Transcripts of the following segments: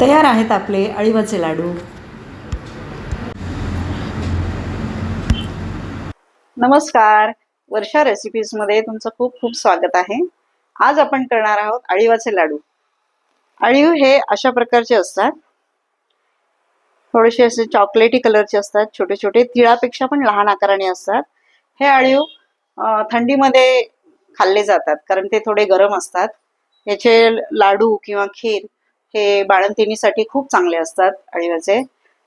तयार आहेत आपले अळीवाचे लाडू. नमस्कार. वर्षा रेसिपीजमध्ये तुमचं खूप खूप स्वागत आहे. आज आपण करणार आहोत अळीवाचे लाडू. अळीव हे अशा प्रकारचे असतात. थोडेसे असे चॉकलेटी कलरचे असतात. छोटे छोटे तिळापेक्षा पण लहान आकाराने असतात. हे अळीव थंडीमध्ये खाल्ले जातात. कारण ते थोडे गरम असतात. याचे लाडू किंवा खीर हे बाळंतिणीसाठी खूप चांगले असतात अळीवाचे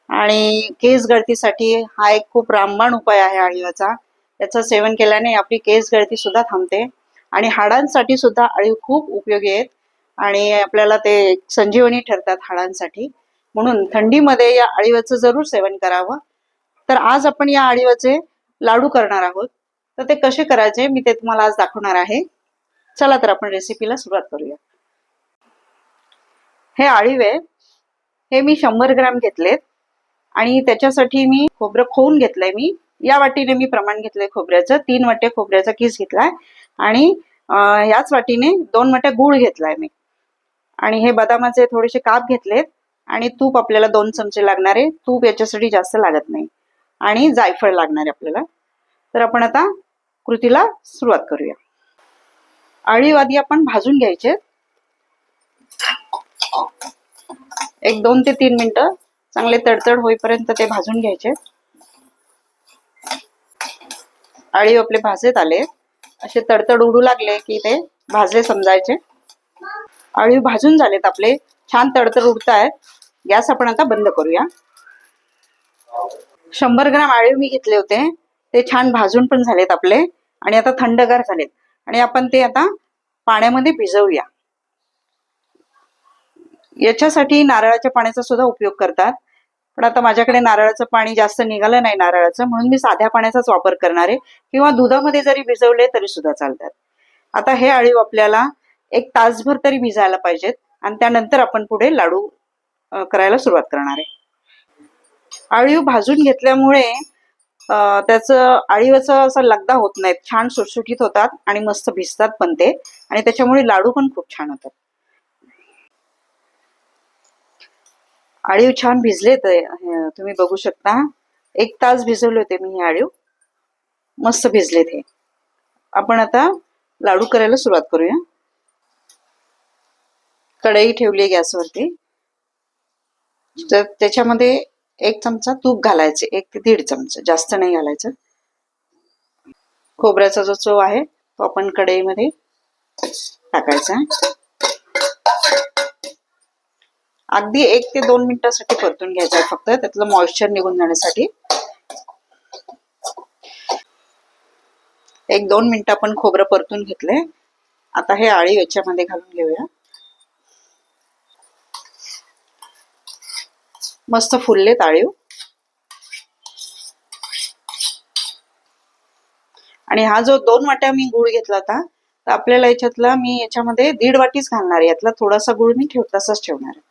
आणि केस गळतीसाठी हा एक खूप रामबाण उपाय आहे अळीवाचा त्याचं सेवन केल्याने आपली केस गळती सुद्धा थांबते. आणि हाडांसाठी सुद्धा अळीव खूप उपयोगी आहेत. आणि आपल्याला ते संजीवनी ठरतात हाडांसाठी. म्हणून थंडीमध्ये या अळीवाचं जरूर सेवन करावं. तर आज आपण या अळीवाचे लाडू करणार आहोत. तर ते कसे करायचे मी ते तुम्हाला आज दाखवणार आहे. चला तर आपण रेसिपीला सुरुवात करूया. हे आळीव आहे. हे मी शंभर ग्राम घेतलेत. आणि त्याच्यासाठी मी खोबरं खोवून घेतलंय मी. या वाटीने मी प्रमाण घेतलंय खोबऱ्याचं. तीन वाटे खोबऱ्याचा किस घेतलाय. आणि याच वाटीने दोन वाट्या गूळ घेतलाय मी. आणि हे बदामाचे थोडेसे काप घेतलेत. आणि तूप आपल्याला दोन चमचे लागणार आहे. तूप याच्यासाठी जास्त लागत नाही. आणि जायफळ लागणार आहे आपल्याला. तर आपण आता कृतीला सुरुवात करूया. आळीवादी आधी आपण भाजून घ्यायचे. एक दोन ते तीन मिनिटं चांगले तडतड होईपर्यंत ते भाजून घ्यायचे. आळीव आपले भाजत आले. असे तडतड उडू लागले की ते भाजले समजायचे. आळीव भाजून झालेत आपले. छान तडतड उडतायत गॅस आपण आता बंद करूया. शंभर ग्राम आळीव मी घेतले होते. ते छान भाजून पण झालेत आपले. आणि आता थंडगार झालेत. आणि आपण ते आता पाण्यामध्ये भिजवूया. याच्यासाठी नारळाच्या पाण्याचा सुद्धा उपयोग करतात. पण आता माझ्याकडे नारळाचं पाणी जास्त निघालं नाही नारळाचं म्हणून मी साध्या पाण्याचाच वापर करणार आहे. किंवा दुधामध्ये जरी भिजवले तरी सुद्धा चालतात. आता हे अळीव आपल्याला एक तासभर तरी भिजायला पाहिजेत. आणि त्यानंतर आपण पुढे लाडू करायला सुरुवात करणार आहे. अळीव भाजून घेतल्यामुळे त्याच त्याचं अळीवाचा असा लगदा होत नाहीत. छान सुटसुटीत होतात आणि मस्त भिजतात पण ते. आणि त्याच्यामुळे लाडू पण खूप छान होतात. आळीव छान भिजलेत तुम्ही बघू शकता. एक तास भिजवले होते मी हे आळीव. मस्त भिजलेत हे. आपण आता लाडू करायला सुरुवात करूया. कढई ठेवली गॅसवरती. तर त्याच्यामध्ये एक चमचा तूप घालायचे एक ते दीड चमचा जास्त नाही घालायचं. खोबऱ्याचा जो चव आहे तो आपण कढईमध्ये टाकायचा. अगदी एक ते दोन मिनिटासाठी परतून घ्यायचं आहे फक्त. त्यातलं मॉइश्चर निघून जाण्यासाठी. एक दोन मिनिटं आपण खोबरं परतून घेतलंय आता हे आळी याच्यामध्ये घालून घेऊया. मस्त फुलले आळीव. आणि हा जो दोन वाट्या मी गुळ घेतला होता तर आपल्याला याच्यातला मी याच्यामध्ये दीड वाटीच घालणार आहे. यातला थोडासा गुळ मी ठेव तसाच ठेवणार आहे.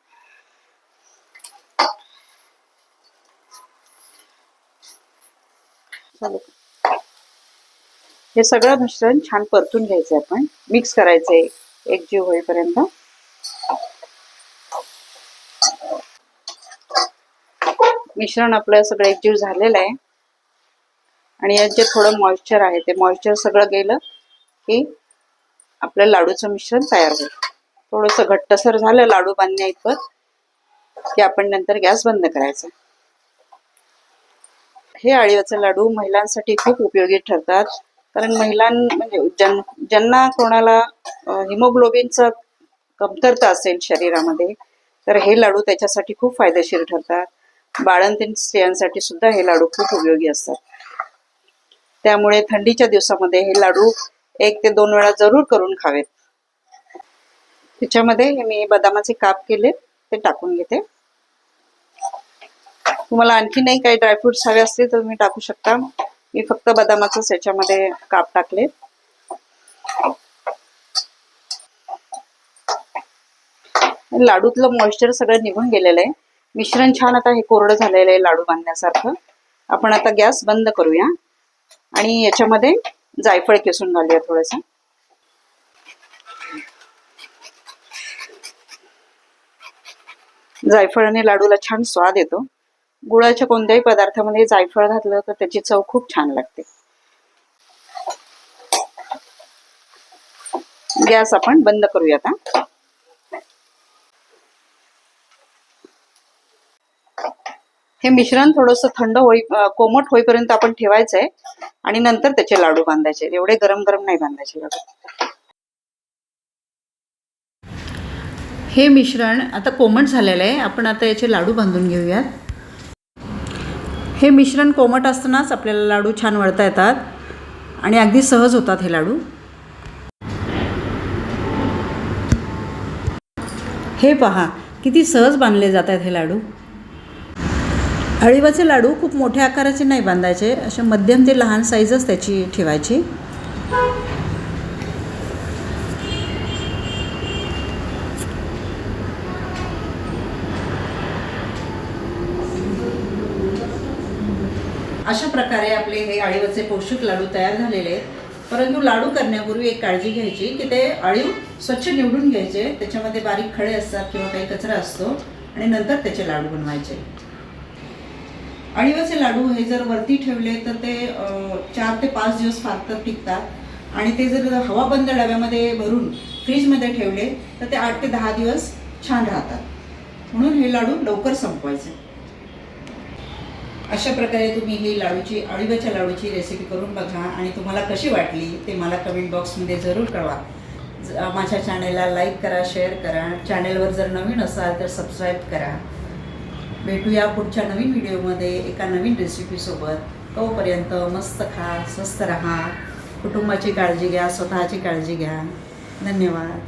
चालेल. हे सगळं मिश्रण छान परतून घ्यायचंय आपण. मिक्स करायचंय एकजीव होईपर्यंत. मिश्रण आपलं सगळं एकजीव झालेलं आहे. आणि यात जे थोडं मॉइश्चर आहे ते मॉइश्चर सगळं गेलं की आपल्या लाडूचं मिश्रण तयार होईल. थोडंसं घट्टसर झालं लाडू बांधण्या इतपत की आपण नंतर गॅस बंद करायचा. हे अळीवाचे लाडू महिलांसाठी खूप उपयोगी ठरतात. कारण महिलां म्हणजे ज्यां ज्यांना कोणाला हिमोग्लोबिनचं कमतरता असेल शरीरामध्ये तर हे लाडू त्याच्यासाठी खूप फायदेशीर ठरतात. बाळंतीन स्त्रियांसाठी सुद्धा हे लाडू खूप उपयोगी असतात. त्यामुळे थंडीच्या दिवसामध्ये हे लाडू एक ते दोन वेळा जरूर करून खावेत. त्याच्यामध्ये मी बदामाचे काप केले ते टाकून घेते. तुम्हाला आणखी नाही काही ड्रायफ्रुट्स हवे असतील तर तुम्ही टाकू शकता. मी फक्त बदामाचंच याच्यामध्ये काप टाकले. लाडूतलं मॉइश्चर सगळं निघून गेलेलं आहे. मिश्रण छान आता हे कोरडं झालेलं आहे लाडू बांधण्यासारखं. आपण आता गॅस बंद करूया. आणि याच्यामध्ये जायफळ किसून घालूया थोडंसं. जायफळाने लाडूला छान स्वाद येतो. गुळाच्या कोणत्याही पदार्थामध्ये जायफळ घातलं तर त्याची चव खूप छान लागते. गॅस आपण बंद करूयात आता हे मिश्रण थोडंसं थंड होई कोमट होईपर्यंत आपण ठेवायचंय आणि नंतर त्याचे लाडू बांधायचे. एवढे गरम गरम नाही बांधायचे लाडू. हे मिश्रण आता कोमट झालेलं आहे. आपण आता याचे लाडू बांधून घेऊयात. हे मिश्रण कोमट असतानाच आपल्याला लाडू छान वळता येतात आणि अगदी सहज होतात हे लाडू. हे पहा किती सहज बांधले जात आहेत हे लाडू. हळीवाचे लाडू खूप मोठ्या आकाराचे नाही बांधायचे असे मध्यम ते लहान साईजच त्याची ठेवायची. अशा प्रकारे आपले हे अळीवचे पौष्टिक लाडू तयार झालेले आहेत. परंतु लाडू करण्यापूर्वी एक काळजी घ्यायची की ते अळीव स्वच्छ निवडून घ्यायचे. त्याच्यामध्ये बारीक खडे असतात किंवा काही कचरा असतो आणि नंतर त्याचे लाडू बनवायचे. अळीवाचे लाडू हे जर वरती ठेवले तर ते चार ते पाच दिवस फार तर टिकतात. आणि ते जर हवाबंद डब्यामध्ये भरून फ्रीजमध्ये ठेवले तर ते आठ ते दहा दिवस छान राहतात. म्हणून हे लाडू लवकर संपवायचे. अशा प्रकारे तुम्ही ही लाडूची अळीबाच्या लाडूची रेसिपी करून बघा आणि तुम्हाला कशी वाटली ते मला कमेंट बॉक्समध्ये जरूर कळवा. ज- माझ्या चॅनेलला लाईक करा शेअर करा. चॅनेलवर जर नवीन असाल तर सबस्क्राईब करा. भेटूया पुढच्या नवीन व्हिडिओमध्ये एका नवीन रेसिपीसोबत तोपर्यंत मस्त खा स्वस्त राहा. कुटुंबाची काळजी घ्या स्वतःची काळजी घ्या. धन्यवाद.